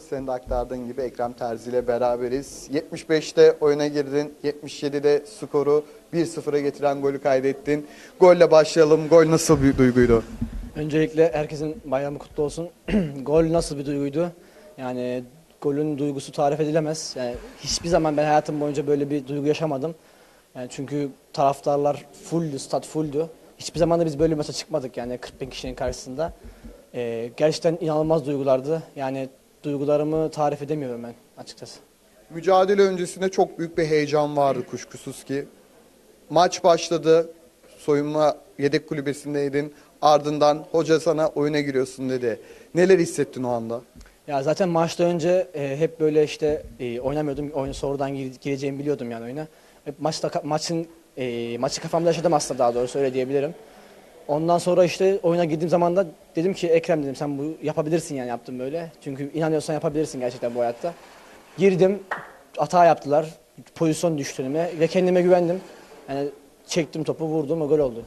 Senin de aktardığın gibi Ekrem Terzi ile beraberiz. 75'te oyuna girdin. 77'de skoru 1-0'a getiren golü kaydettin. Golle başlayalım. Gol nasıl bir duyguydu? Öncelikle herkesin bayramı kutlu olsun. Gol nasıl bir duyguydu? Yani golün duygusu tarif edilemez. Yani hiçbir zaman ben hayatım boyunca böyle bir duygu yaşamadım. Yani çünkü taraftarlar fulldü, stat fulldü. Hiçbir zaman da biz böyle bir maça çıkmadık yani 40 bin kişinin karşısında. Ee, gerçekten inanılmaz duygulardı. Yani duygularımı tarif edemiyorum ben açıkçası. Mücadele öncesinde çok büyük bir heyecan vardı kuşkusuz ki. Maç başladı. Soyunma yedek kulübesindeydin. Ardından hoca sana oyuna giriyorsun dedi. Neler hissettin o anda? Ya zaten maçta önce e, hep böyle işte e, oynamıyordum. Oyun sonradan gir- gireceğimi biliyordum yani oyuna. Hep maçta maçın e, maçı kafamda yaşadım aslında daha doğrusu öyle diyebilirim. Ondan sonra işte oyuna girdiğim zaman da dedim ki Ekrem dedim sen bu yapabilirsin yani yaptım böyle. Çünkü inanıyorsan yapabilirsin gerçekten bu hayatta. Girdim hata yaptılar. Pozisyon düştü önüme ve kendime güvendim. Yani çektim topu vurdum ve gol oldu.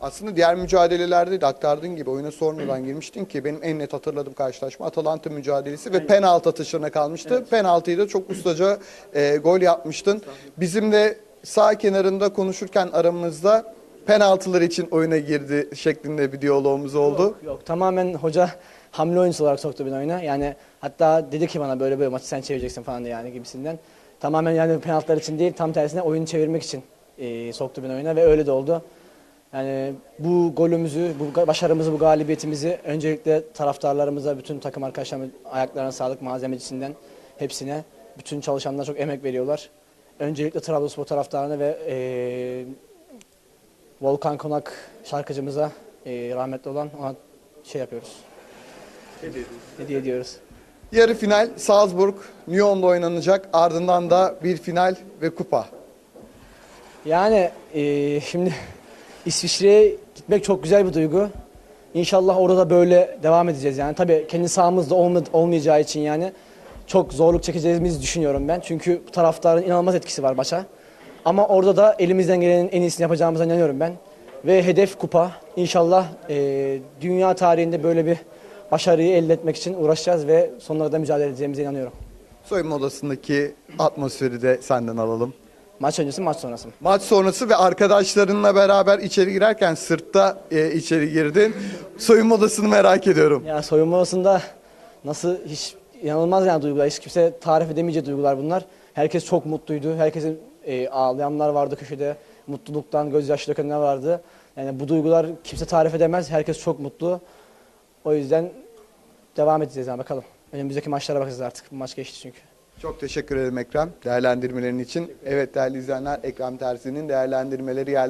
Aslında diğer mücadelelerde de aktardığın gibi oyuna sormadan girmiştin ki benim en net hatırladığım karşılaşma Atalanta mücadelesi ve penaltı atışlarına kalmıştı. Penaltıyı da çok ustaca e, gol yapmıştın. Bizim de sağ kenarında konuşurken aramızda penaltılar için oyuna girdi şeklinde bir diyalogumuz oldu. Yok, yok tamamen hoca hamle oyuncusu olarak soktu beni oyuna. Yani hatta dedi ki bana böyle böyle maçı sen çevireceksin falan diye yani gibisinden. Tamamen yani penaltılar için değil tam tersine oyunu çevirmek için e, soktu beni oyuna ve öyle de oldu. Yani bu golümüzü, bu başarımızı, bu galibiyetimizi öncelikle taraftarlarımıza, bütün takım arkadaşlarıma ayaklarına sağlık malzemecisinden hepsine, bütün çalışanlar çok emek veriyorlar. Öncelikle Trabzonspor taraftarına ve e, Volkan Konak şarkıcımıza e, rahmetli olan ona şey yapıyoruz. Hediye ediyoruz. Yarı final Salzburg, Lyon'da oynanacak. Ardından da bir final ve kupa. Yani e, şimdi İsviçre'ye gitmek çok güzel bir duygu. İnşallah orada da böyle devam edeceğiz yani. Tabii kendi sahamızda olma- olmayacağı için yani çok zorluk çekeceğimizi düşünüyorum ben. Çünkü taraftarın inanılmaz etkisi var maça. Ama orada da elimizden gelenin en iyisini yapacağımıza inanıyorum ben. Ve hedef kupa. İnşallah e, dünya tarihinde böyle bir başarıyı elde etmek için uğraşacağız ve sonlara da mücadele edeceğimize inanıyorum. Soyunma odasındaki atmosferi de senden alalım. Maç öncesi maç sonrası. Maç sonrası ve arkadaşlarınla beraber içeri girerken sırtta e, içeri girdin. Soyunma odasını merak ediyorum. Ya soyunma odasında nasıl hiç inanılmaz yani duygular. Hiç kimse tarif edemeyeceği duygular bunlar. Herkes çok mutluydu. Herkesin e, ağlayanlar vardı köşede. Mutluluktan gözyaşı dökenler vardı. Yani bu duygular kimse tarif edemez. Herkes çok mutlu. O yüzden devam edeceğiz yani bakalım. Önümüzdeki maçlara bakacağız artık. Bu maç geçti çünkü. Çok teşekkür ederim Ekrem değerlendirmelerin için. Evet değerli izleyenler Ekrem Terzi'nin değerlendirmeleri geldi.